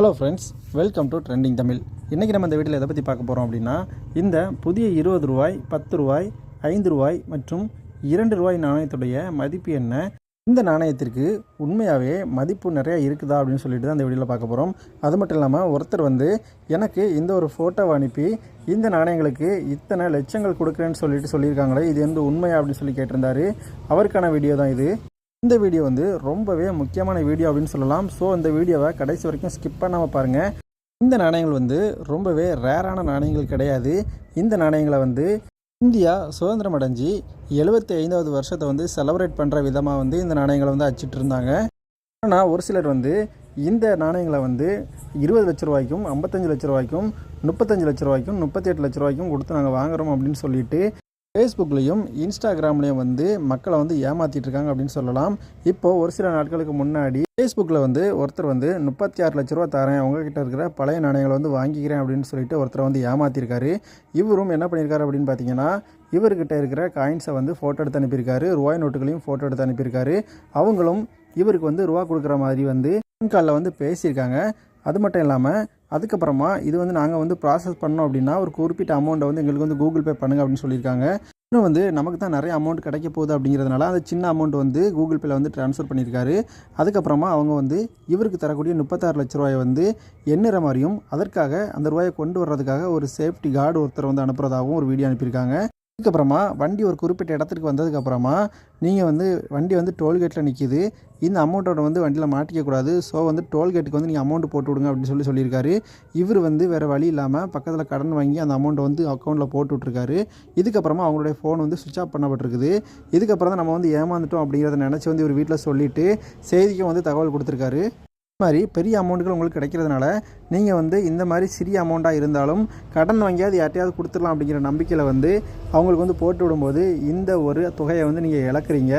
Hello friends welcome to trending Tamil இன்றைக்கி நம்ம இந்த வீட்டில் எதை பற்றி பார்க்க போகிறோம் அப்படின்னா இந்த புதிய இருபது ரூபாய் பத்து ரூபாய் ஐந்து ரூபாய் மற்றும் இரண்டு ரூபாய் நாணயத்துடைய மதிப்பு என்ன? இந்த நாணயத்திற்கு உண்மையாகவே மதிப்பு நிறையா இருக்குதா அப்படின்னு சொல்லிட்டு தான் இந்த வீடியோவில் பார்க்க போகிறோம் அது மட்டும் இல்லாமல் ஒருத்தர் வந்து எனக்கு இந்த ஒரு ஃபோட்டோவை அனுப்பி இந்த நாணயங்களுக்கு இத்தனை லட்சங்கள் கொடுக்குறேன்னு சொல்லிட்டு சொல்லியிருக்காங்களே இது வந்து உண்மையா? அப்படின்னு சொல்லி கேட்டிருந்தாரு. அவருக்கான வீடியோ தான் இது. இந்த வீடியோ வந்து ரொம்பவே முக்கியமான வீடியோ அப்படின்னு சொல்லலாம். ஸோ இந்த வீடியோவை கடைசி வரைக்கும் ஸ்கிப் பண்ணாமல் பாருங்கள் இந்த நாணயங்கள் வந்து ரொம்பவே ரேரான நாணயங்கள் கிடையாது. இந்த நாணயங்களை வந்து இந்தியா சுதந்திரம் அடைஞ்சு எழுபத்தி ஐந்தாவது வருஷத்தை வந்து செலப்ரேட் பண்ணுற விதமாக வந்து இந்த நாணயங்களை வந்து அச்சிட்டு இருந்தாங்க. ஆனால் ஒரு சிலர் வந்து இந்த நாணயங்களை வந்து இருபது லட்ச ரூபாய்க்கும் ஐம்பத்தஞ்சு லட்ச ரூபாய்க்கும் முப்பத்தஞ்சு லட்ச ரூபாய்க்கும் முப்பத்தி எட்டு லட்ச ரூபாய்க்கும் கொடுத்து நாங்கள் வாங்குறோம் அப்படின்னு சொல்லிட்டு ஃபேஸ்புக்லேயும் இன்ஸ்டாகிராம்லேயும் வந்து மக்களை வந்து ஏமாற்றிட்டு இருக்காங்க அப்படின்னு சொல்லலாம். இப்போது ஒரு சில நாட்களுக்கு முன்னாடி ஃபேஸ்புக்கில் வந்து ஒருத்தர் வந்து முப்பத்தி ஆறு லட்ச ரூபா தரேன் உங்ககிட்ட இருக்கிற பழைய நாணயங்களை வந்து வாங்கிக்கிறேன் அப்படின்னு சொல்லிட்டு ஒருத்தர் வந்து ஏமாற்றிருக்காரு இவரும் என்ன பண்ணியிருக்காரு அப்படின்னு பார்த்தீங்கன்னா இவர்கிட்ட இருக்கிற காயின்ஸை வந்து ஃபோட்டோ எடுத்து அனுப்பியிருக்காரு ரூபாய் நோட்டுகளையும் ஃபோட்டோ எடுத்து அனுப்பியிருக்காரு. அவங்களும் இவருக்கு வந்து ரூபா கொடுக்குற மாதிரி வந்து ஃபோன் காலில் வந்து பேசியிருக்காங்க. அது மட்டும் இல்லாமல் அதுக்கப்புறமா இது வந்து நாங்கள் வந்து ப்ராசஸ் பண்ணோம் அப்படின்னா ஒரு குறிப்பிட்ட அமௌண்ட்டை வந்து எங்களுக்கு வந்து கூகுள் பே பண்ணுங்க அப்படின்னு சொல்லியிருக்காங்க. இன்னும் வந்து நமக்கு தான் நிறைய அமௌண்ட் கிடைக்க போகுது அப்படிங்கிறதுனால அந்த சின்ன அமௌண்ட் வந்து கூகுள் பேல வந்து ட்ரான்ஸ்ஃபர் பண்ணியிருக்காரு. அதுக்கப்புறமா அவங்க வந்து இவருக்கு தரக்கூடிய முப்பத்தாறு லட்ச ரூபாயை வந்து எண்ணுற மாதிரியும் அதற்காக அந்த ரூபாயை கொண்டு வர்றதுக்காக ஒரு சேஃப்டி கார்டு ஒருத்தர் வந்து அனுப்புகிறதாகவும் ஒரு வீடியோ அனுப்பியிருக்காங்க. அதுக்கப்புறமா வண்டி ஒரு குறிப்பிட்ட இடத்துக்கு வந்ததுக்கப்புறமா நீங்கள் வந்து வண்டி வந்து டோல்கேட்டில் நிற்கிது இந்த அமௌண்ட்டோட வந்து வண்டியில் மாட்டிக்கக்கூடாது ஸோ வந்து டோல்கேட்டுக்கு வந்து நீங்கள் அமௌண்ட் போட்டு விடுங்க அப்படின்னு சொல்லி சொல்லியிருக்காரு. இவர் வந்து வேறு வழி இல்லாமல் பக்கத்தில் கடன் வாங்கி அந்த அமௌண்ட்டை வந்து அக்கௌண்ட்டில் போட்டு விட்ருக்காரு இதுக்கப்புறமா அவங்களுடைய ஃபோன் வந்து சுவிச் ஆஃப் பண்ணப்பட்டிருக்குது. இதுக்கப்புறம் தான் நம்ம வந்து ஏமாந்துட்டோம் அப்படிங்கிறத நினச்சி வந்து இவர் வீட்டில் சொல்லிவிட்டு செய்திக்கும் வந்து தகவல் கொடுத்துருக்காரு. மாதிரி பெரிய அமௌண்ட்டுகள் உங்களுக்கு கிடைக்கிறதுனால நீங்கள் வந்து இந்த மாதிரி சிறிய அமௌண்ட்டாக இருந்தாலும் கடன் வாங்கியாவது யார்ட்டையாவது கொடுத்துடலாம் அப்படிங்கிற நம்பிக்கையில் வந்து அவங்களுக்கு வந்து போட்டு விடும்போது இந்த ஒரு தொகையை வந்து நீங்கள் இழக்கிறீங்க.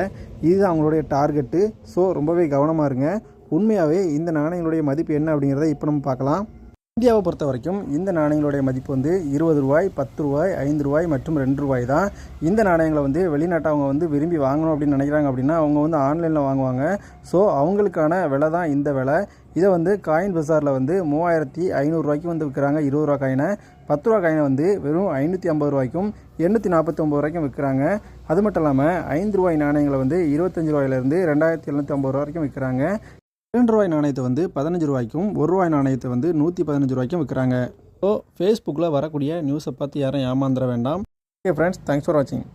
இது அவங்களுடைய டார்கெட்டு. ஸோ ரொம்பவே கவனமாக இருங்க. உண்மையாகவே இந்த நாணயங்களுடைய மதிப்பு என்ன அப்படிங்கிறத இப்போ நம்ம பார்க்கலாம். இந்தியாவை பொறுத்த வரைக்கும் இந்த நாணயங்களுடைய மதிப்பு வந்து இருபது ரூபாய் பத்து ரூபாய் ஐந்து ரூபாய் மற்றும் ரெண்டு ரூபாய் தான். இந்த நாணயங்களை வந்து வெளிநாட்டை அவங்க வந்து விரும்பி வாங்கணும் அப்படின்னு நினைக்கிறாங்க அப்படின்னா அவங்க வந்து ஆன்லைனில் வாங்குவாங்க. ஸோ அவங்களுக்கான விலை தான் இந்த விலை. இதை வந்து காயின் பஜாரில் வந்து மூவாயிரத்தி ஐநூறுரூவாய்க்கு வந்து விற்கிறாங்க. இருபது ரூபா காயினை. பத்து ரூபா காயினை வந்து வெறும் ஐநூற்றி ஐம்பது ரூபாய்க்கும் எண்ணூற்றி நாற்பத்தி ஒம்பது ரூபாய்க்கும் விற்கிறாங்க. அது மட்டும் இல்லாமல் ஐந்து ரூபாய் நாணயங்களை வந்து இருபத்தஞ்சு ரூபாயிலேருந்து ரெண்டாயிரத்தி எழுநூற்றி ஐம்பது ரூபா வரைக்கும் விற்கிறாங்க. இரண்டு ரூபாய் நாணயத்தை வந்து பதினஞ்சு ரூபாய்க்கும் ஒரு ரூபாய் நாணயத்தை வந்து நூற்றி பதினஞ்சு ரூபாய்க்கும் விற்கிறாங்க ஸோ ஃபேஸ்புக்கில் வரக்கூடிய நியூஸை பார்த்து யாரும் ஏமாந்துட வேண்டாம். ஓகே ஃப்ரெண்ட்ஸ் தேங்க்ஸ் ஃபார் வாட்சிங்